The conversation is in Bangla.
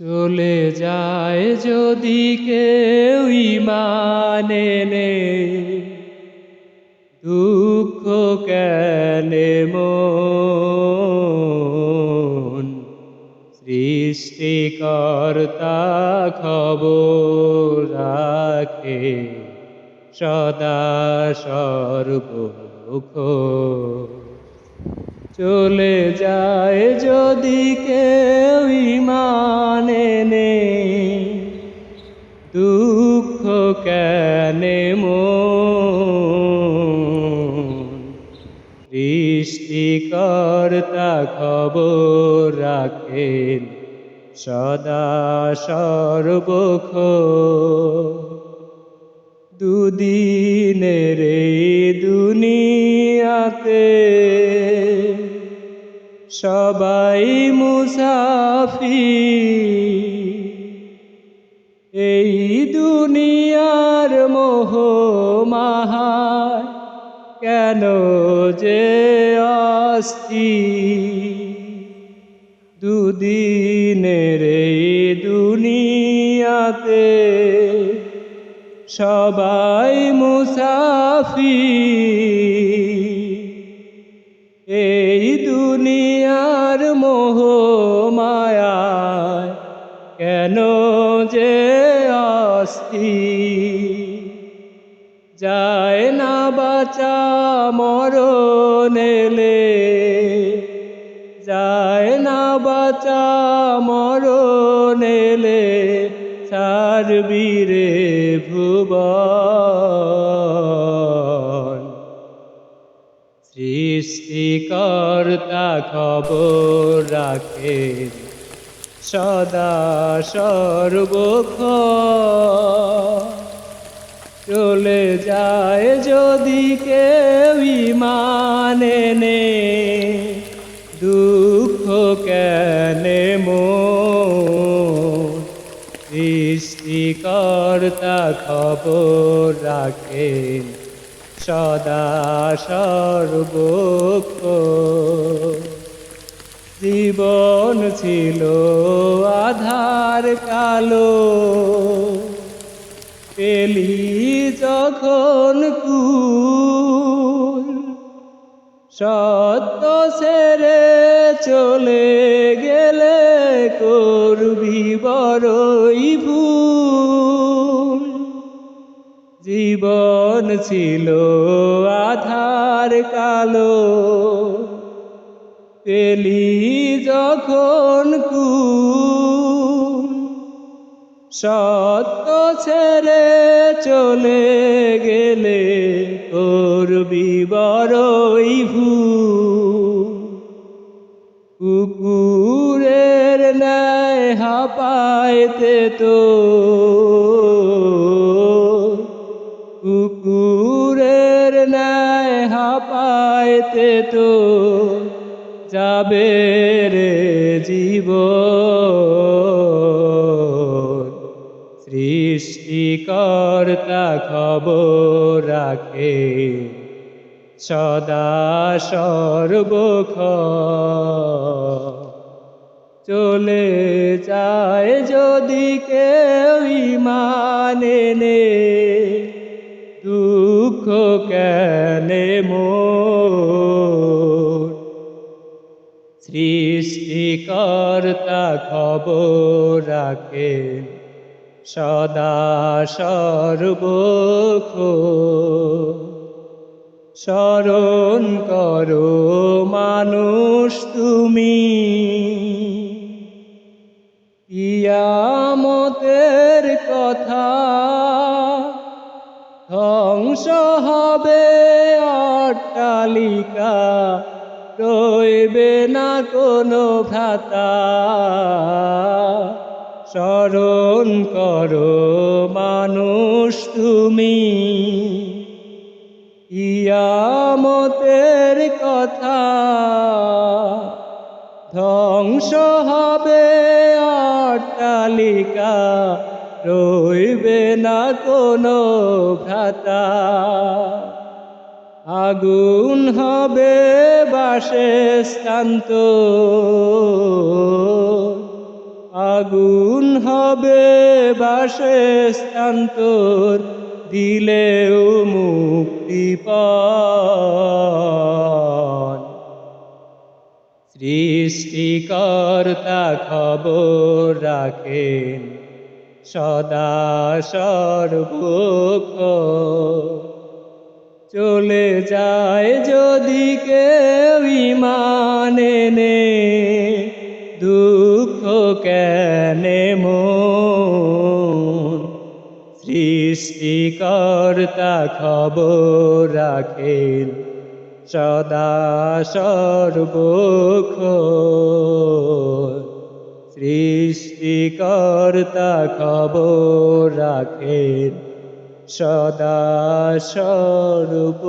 চলে যায় যদি কেউ মানে দুঃখ কেনে সৃষ্টিকর্তা খবর রাখে সদা সর্বখ চলে যায় যদি কেউ মানে নে দুঃখ কেনে সৃষ্টিকর্তা খবর রাখেন সদা সর্বক্ষ দুদিনের দুনিয়াতে সবাই মুসাফি এই দুনিয়ার মোহ মাহায় কেন যে অস্থি দুদিনের এই দুনিয়াতে সবাই মুসাফি এই দুনিয়ার মোহ মায়ায় কেন যে অস্থি? যায় না বাঁচা মরণ এলে। যায় না বাঁচা মরণ এলে সারবীরে ভুবন। সৃষ্টিকর্তা খবর রাখেন সদা সর্বক্ষ চলে যায় যদি কেউ মানে নে দুঃখ কেনে সৃষ্টিকর্তা খবর রাখেন সদা সর্বক্ষ জীবন ছিল আধার কালো। পেলি যখন কুল সত্য সেরে চলে গেলে করবি বড়ই ভুল। জীবন ছিল আধার কালো। তেলি যখন কু সত্য ছেড়ে চলে গেলে করবি বড়ই ভুল। কুকুরের ন্যায় হাপাইতে তো হাপাইতে তো যাবে রে জীব সৃষ্টিকর্তা খবর রাখে, সদা সর্বক্ষ চলে যায় যদি কেউ মানে দুঃখ কেনে মোর সৃষ্টিকর্তা খবর রাখেন সদা সর্বক্ষ। স্মরণ করো মানুষ তুমি ইয়ামতের কথা ধ্বংস হবে অট্টালিকা রইবে না কোনো ভ্রাতা স্মরণ করো মানুষ তুমি। ইয়ামতের কথা ধ্বংস হবে অট্টালিকা রইবে না কোনো ভ্রাতা আগুন হবে বাসে স্থান্ত আগুন হবে বাসে স্থান্তর দিলেও মুক্তি সৃষ্টিকর্তা খবর রাখেন, সদা সর্বক্ষ চলে যায় যদি কেউ ইমানে নে দুঃখ কেনে মন সৃষ্টিকর্তা খবর রাখেন সদা সর্বক্ষ সৃষ্টিকর্তা খবর রাখেন সদা স্বরূপ